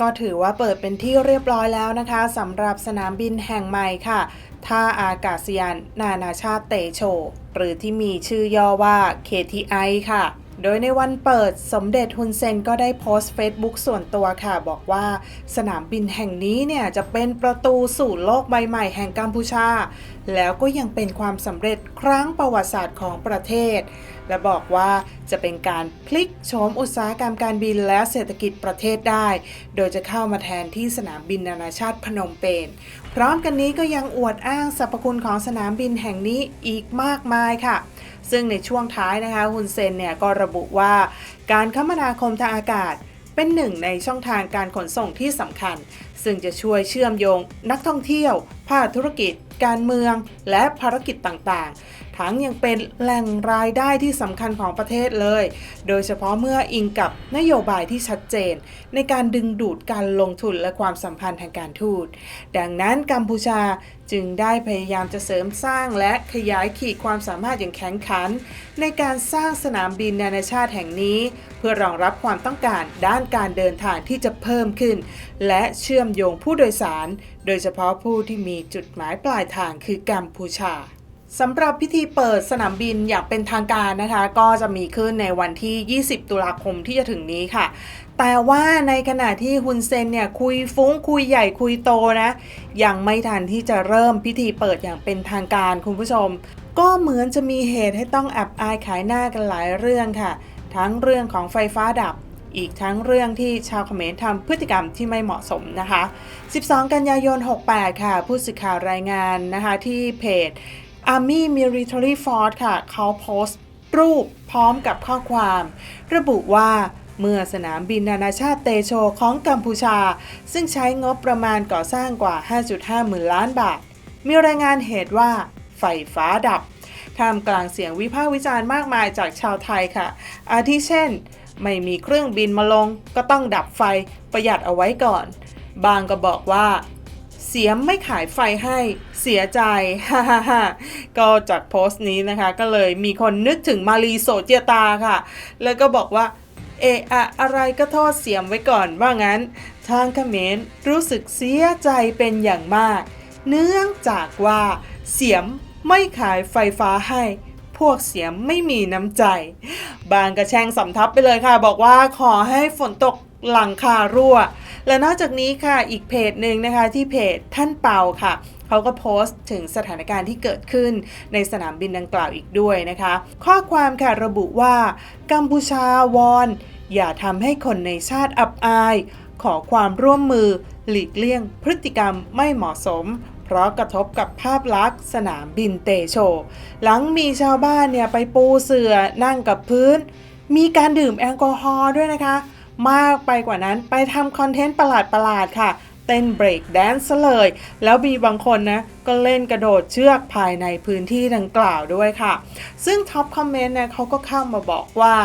ก็ถือว่าเปิดเป็นที่เรียบร้อยแล้วนะคะสำหรับสนามบินแห่งใหม่ค่ะ ท่าอากาศยานนานาชาติเตโช หรือที่มีชื่อย่อว่า KTI ค่ะโดยในวันเปิดสมเด็จฮุนเซนก็ได้โพสต์ Facebook ส่วนตัวค่ะ บอกว่าสนามบินแห่งนี้เนี่ย จะเป็นประตูสู่โลกใบใหม่แห่งกัมพูชา แล้วก็ยังเป็นความสำเร็จ ครั้งประวัติศาสตร์ของประเทศ และบอกว่าจะเป็นการพลิกโฉมอุตสาหกรรมการบินและเศรษฐกิจประเทศได้ โดยจะเข้ามาแทนที่สนามบินนานาชาติพนมเปญพร้อมกันนี้ก็ยังอวดอ้างสรรพคุณของสนามบินแห่งนี้อีกมากมายค่ะ ซึ่งในช่วงท้ายนะคะฮุนเซนเนี่ยก็ระบุว่าการคมนาคมทางอากาศเป็นหนึ่งในช่องทางการขนส่งที่สำคัญ ซึ่งจะช่วยเชื่อมโยงนักท่องเที่ยว ภาคธุรกิจ การเมือง และภารกิจต่างๆ ทั้งยังเป็นแหล่งรายได้ที่สำคัญของประเทศเลย โดยเฉพาะเมื่ออิงกับนโยบายที่ชัดเจน ในการดึงดูดการลงทุนและความสัมพันธ์ทางการทูต ดังนั้นกัมพูชาจึงได้พยายามจะเสริมสร้างและขยายขีดความสามารถอย่างแข็งขัน ในการสร้างสนามบินนานาชาติแห่งนี้ เพื่อรองรับความต้องการด้านการเดินทางที่จะเพิ่มขึ้น และเชื่อมโยงผู้โดยสารโดยเฉพาะผู้ที่มีจุดหมายปลายทางคือกัมพูชาสำหรับพิธีเปิดสนามบินอย่างเป็นทางการนะคะ ก็จะมีขึ้นในวันที่ 20 ตุลาคมที่จะถึงนี้ค่ะ แต่ว่าในขณะที่ฮุนเซนเนี่ยคุยฟุ้งคุยใหญ่คุยโตนะ ยังไม่ทันที่จะเริ่มพิธีเปิดอย่างเป็นทางการคุณผู้ชม ก็เหมือนจะมีเหตุให้ต้องอับอายขายหน้ากันหลายเรื่องค่ะ ทั้งเรื่องของไฟฟ้าดับ อีกทั้งเรื่องที่ชาวเขมรทำพฤติกรรมที่ไม่เหมาะสมนะคะ 12 กันยายน 68 ค่ะ ผู้สื่อข่าวรายงานนะคะที่เพจ Army Military Force ค่ะ เขาโพสต์รูปพร้อมกับข้อความ ระบุว่าเมื่อสนามบินนานาชาติเตโชของกัมพูชา ซึ่งใช้งบประมาณก่อสร้างกว่า 5.5 หมื่นล้านบาท มีรายงานเหตุว่าไฟฟ้าดับ ท่ามกลางเสียงวิพากษ์วิจารณ์มากมายจากชาวไทยค่ะ อาทิเช่น ไม่มีเครื่องบินมาลง ก็ต้องดับไฟประหยัดเอาไว้ก่อน บางก็บอกว่า เสียมไม่ขายไฟให้เสียใจฮ่าฮ่าก็จากโพสต์นี้นะคะ ก็เลยมีคนนึกถึงมารีโซเจียตาค่ะ แล้วก็บอกว่าเอะอะอะไรก็โทษเสียมไว้ก่อนว่างั้น ทางเขมรรู้สึกเสียใจเป็นอย่างมาก เนื่องจากว่าเสียม ไม่ขายไฟฟ้าให้ พวกเสียมไม่มีน้ำใจ บางกระแช่งสำทับไปเลยค่ะ บอกว่าขอให้ฝนตกหลังคารั่ว และนอกจากนี้ค่ะอีกเพจหนึ่งนะคะที่เพจท่านเปาค่ะเขาก็โพสต์ถึงสถานการณ์ที่เกิดขึ้นในสนามบินดังกล่าวอีกด้วยนะคะ ข้อความค่ะระบุว่า กัมพูชาวอน อย่าทำให้คนในชาติอับอาย ขอความร่วมมือ หลีกเลี่ยงพฤติกรรมไม่เหมาะสม เพราะกระทบกับภาพลักษณ์สนามบินเตโช หลังมีชาวบ้านเนี่ยไปปูเสื่อนั่งกับพื้น มีการดื่มแอลกอฮอล์ด้วยนะคะ มากไปกว่านั้นไปทำคอนเทนต์ประหลาดๆค่ะเต้นเบรกแดนซ์เลย แล้วมีบางคนนะก็เล่นกระโดดเชือกภายในพื้นที่ดังกล่าวด้วยค่ะ ซึ่งท็อปคอมเมนต์เนี่ยเขาก็เข้ามาบอกว่า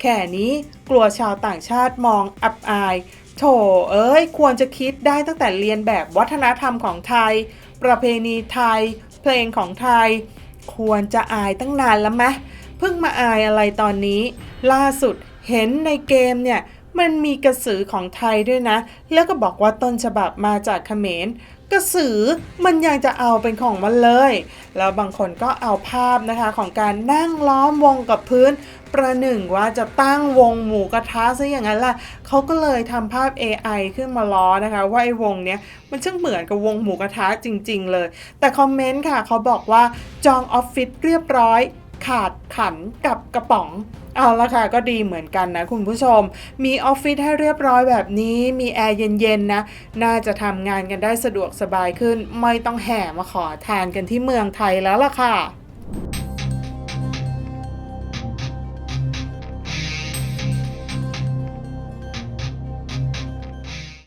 แค่นี้กลัวชาวต่างชาติมองอับอาย โถเอ้ย ควรจะคิดได้ตั้งแต่เรียนแบบวัฒนธรรมของไทย ประเพณีไทย เพลงของไทย ควรจะอายตั้งนานแล้วไหมเพิ่งมาอายอะไรตอนนี้ ล่าสุดเห็นในเกมเนี่ย มันมีกระสือของไทยด้วยนะ แล้วก็บอกว่าต้นฉบับมาจากเขมร กระสือมันยังจะเอาเป็นของมันเลย แล้วบางคนก็เอาภาพนะคะของการนั่งล้อมวงกับพื้น ประหนึ่งว่าจะตั้งวงหมูกระทะซะอย่างนั้นล่ะเขาก็เลยทำภาพ AI ขึ้นมาล้อนะคะ ว่าไอ้วงเนี้ยมันช่างเหมือนกับวงหมูกระทะจริง ๆ เลย แต่คอมเมนต์ค่ะเขาบอกว่าจองออฟฟิศเรียบร้อย ขาดขันกับกระป๋อง เอาละค่ะก็ดีเหมือนกันนะคุณผู้ชม มีออฟฟิศให้เรียบร้อยแบบนี้ มีแอร์เย็นๆนะ น่าจะทำงานกันได้สะดวกสบายขึ้น ไม่ต้องแห่มาขอทานกันที่เมืองไทยแล้วล่ะค่ะ